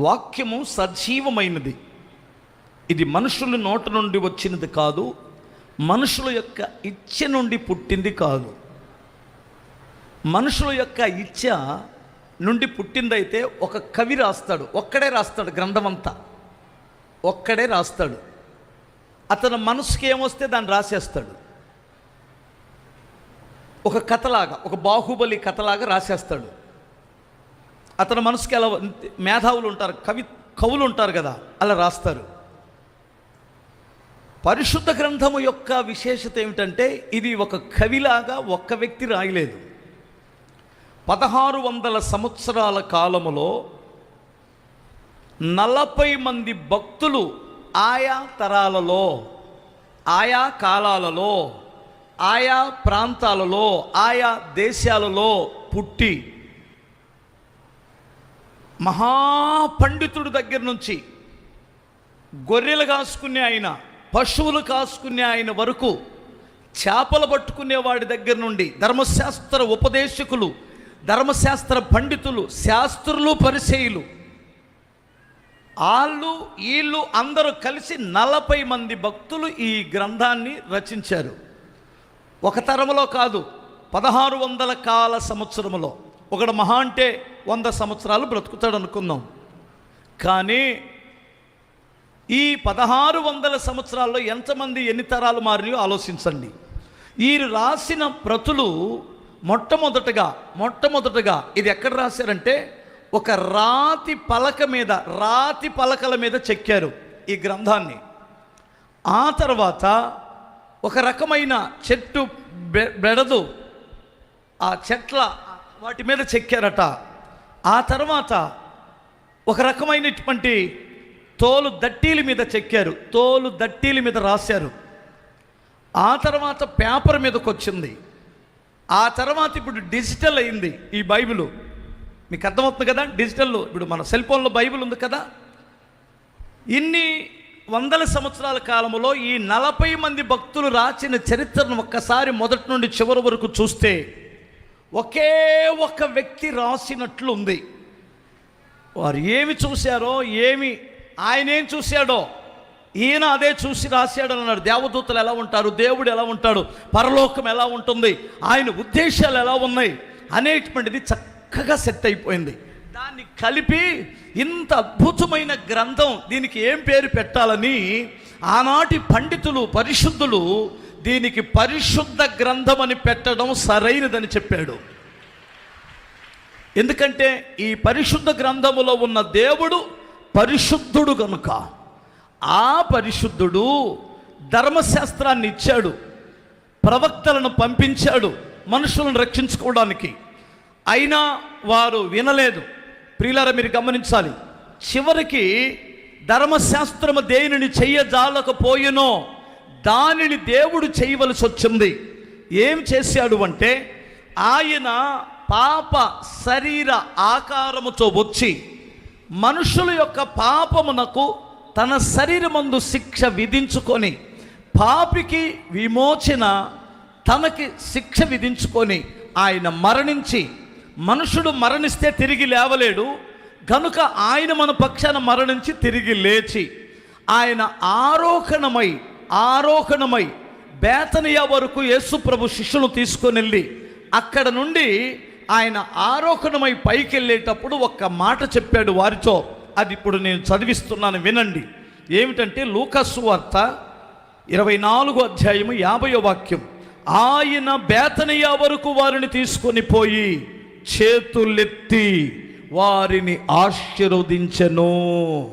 వాక్యము సజీవమైనది. ఇది మనుషుల నోట నుండి వచ్చినది కాదు మనుషుల యొక్క ఇచ్చ నుండి పుట్టింది కాదు. మనుషుల యొక్క ఇచ్చ నుండి పుట్టిందైతే ఒక కవి రాస్తాడు ఒక్కడే రాస్తాడు గ్రంథమంతా. ఒక్కడే రాస్తాడు. అతని మనసుకి ఏమొస్తే దాన్ని రాసేస్తాడు. ఒక కథలాగా ఒక బాహుబలి కథలాగా రాసేస్తాడు. అతని మనసుకి అలా మేధావులు ఉంటారు కవి కవులు ఉంటారు కదా అలా రాస్తారు. పరిశుద్ధ గ్రంథము యొక్క విశేషత ఏమిటంటే ఇది ఒక కవిలాగా ఒక్క వ్యక్తి రాయలేదు. పదహారు వందల సంవత్సరాల కాలములో నలభై మంది భక్తులు ఆయా తరాలలో ఆయా కాలాలలో ఆయా ప్రాంతాలలో ఆయా దేశాలలో పుట్టి మహాపండితుడి దగ్గర నుంచి గొర్రెలు కాసుకునే ఆయన పశువులు కాసుకునే ఆయన వరకు చేపలు పట్టుకునే వాడి దగ్గర నుండి ధర్మశాస్త్ర ఉపదేశకులు ధర్మశాస్త్ర పండితులు శాస్త్రులు పరిచయులు వాళ్ళు వీళ్ళు అందరూ కలిసి నలభై మంది భక్తులు ఈ గ్రంథాన్ని రచించారు. ఒక తరములో కాదు పదహారు వందల కాల సంవత్సరములో. ఒకడు మహా అంటే వంద సంవత్సరాలు బ్రతుకుతాడు అనుకుందాం. కానీ ఈ పదహారు వందల సంవత్సరాల్లో ఎంతమంది ఎన్ని తరాలు మారినాయో ఆలోచించండి. ఈ రాసిన ప్రతులు మొట్టమొదటగా మొట్టమొదటగా ఇది ఎక్కడ రాశారంటే ఒక రాతి పలక మీద రాతి పలకల మీద చెక్కారు ఈ గ్రంథాన్ని. ఆ తర్వాత ఒక రకమైన చెట్టు బె బెడదు ఆ చెట్ల వాటి మీద చెక్కారట. ఆ తర్వాత ఒక రకమైనటువంటి తోలు దట్టీల మీద చెక్కారు తోలు దట్టీల మీద రాశారు. ఆ తర్వాత పేపర్ మీదకి వచ్చింది. ఆ తర్వాత ఇప్పుడు డిజిటల్ అయింది ఈ బైబిల్. మీకు అర్థమవుతుంది కదా డిజిటల్లో ఇప్పుడు మన సెల్ ఫోన్లో బైబిల్ ఉంది కదా. ఇన్ని వందల సంవత్సరాల కాలంలో ఈ నలభై మంది భక్తులు రాసిన చరిత్రను ఒక్కసారి మొదటి నుండి చివరి వరకు చూస్తే ఒకే ఒక వ్యక్తి రాసినట్లు ఉంది వారు ఏమి చూశారో ఏమి ఆయన ఏం చూశాడో ఈయన అదే చూసి రాశాడు అన్నాడు దేవదూతలు ఎలా ఉంటారు? దేవుడు ఎలా ఉంటాడు? పరలోకం ఎలా ఉంటుంది? ఆయన ఉద్దేశాలు ఎలా ఉన్నాయి? అనేటువంటిది చక్కగా సెట్ అయిపోయింది. దాన్ని కలిపి ఇంత అద్భుతమైన గ్రంథం దీనికి ఏం పేరు పెట్టాలని ఆనాటి పండితులు పరిశుద్ధులు దీనికి పరిశుద్ధ గ్రంథం అని పెట్టడం సరైనదని చెప్పాడు. ఎందుకంటే ఈ పరిశుద్ధ గ్రంథములో ఉన్న దేవుడు పరిశుద్ధుడు కనుక ఆ పరిశుద్ధుడు ధర్మశాస్త్రాన్ని ఇచ్చాడు. ప్రవక్తలను పంపించాడు మనుషులను రక్షించుకోవడానికి. అయినా వారు వినలేదు. ప్రియులారా మీరు గమనించాలి. చివరికి ధర్మశాస్త్రము దేనిని చెయ్యజాలకపోయినో దానిని దేవుడు చేయవలసి వచ్చింది. ఏం చేశాడు అంటే ఆయన పాప శరీర ఆకారముతో వచ్చి మనుషుల యొక్క పాపమునకు తన శరీరమందు శిక్ష విధించుకొని పాపికి విమోచన తనకి శిక్ష విధించుకొని ఆయన మరణించి మనుషుడు మరణిస్తే తిరిగి లేవలేడు కనుక ఆయన మన పక్షాన మరణించి తిరిగి లేచి ఆయన ఆరోహణమై ఆరోహణమై బేతనియా వరకు యేసు ప్రభు శిష్యులు తీసుకొని వెళ్ళి అక్కడ నుండి ఆయన ఆరోహణమై పైకి వెళ్ళేటప్పుడు ఒక్క మాట చెప్పాడు వారితో. అది ఇప్పుడు నేను చదివిస్తున్నాను వినండి. ఏమిటంటే లూకస్సు వార్త ఇరవై నాలుగు అధ్యాయము యాభయో వాక్యం. ఆయన బేతనియా వరకు వారిని తీసుకొని పోయి చేతులెత్తి వారిని ఆశీర్వదించను.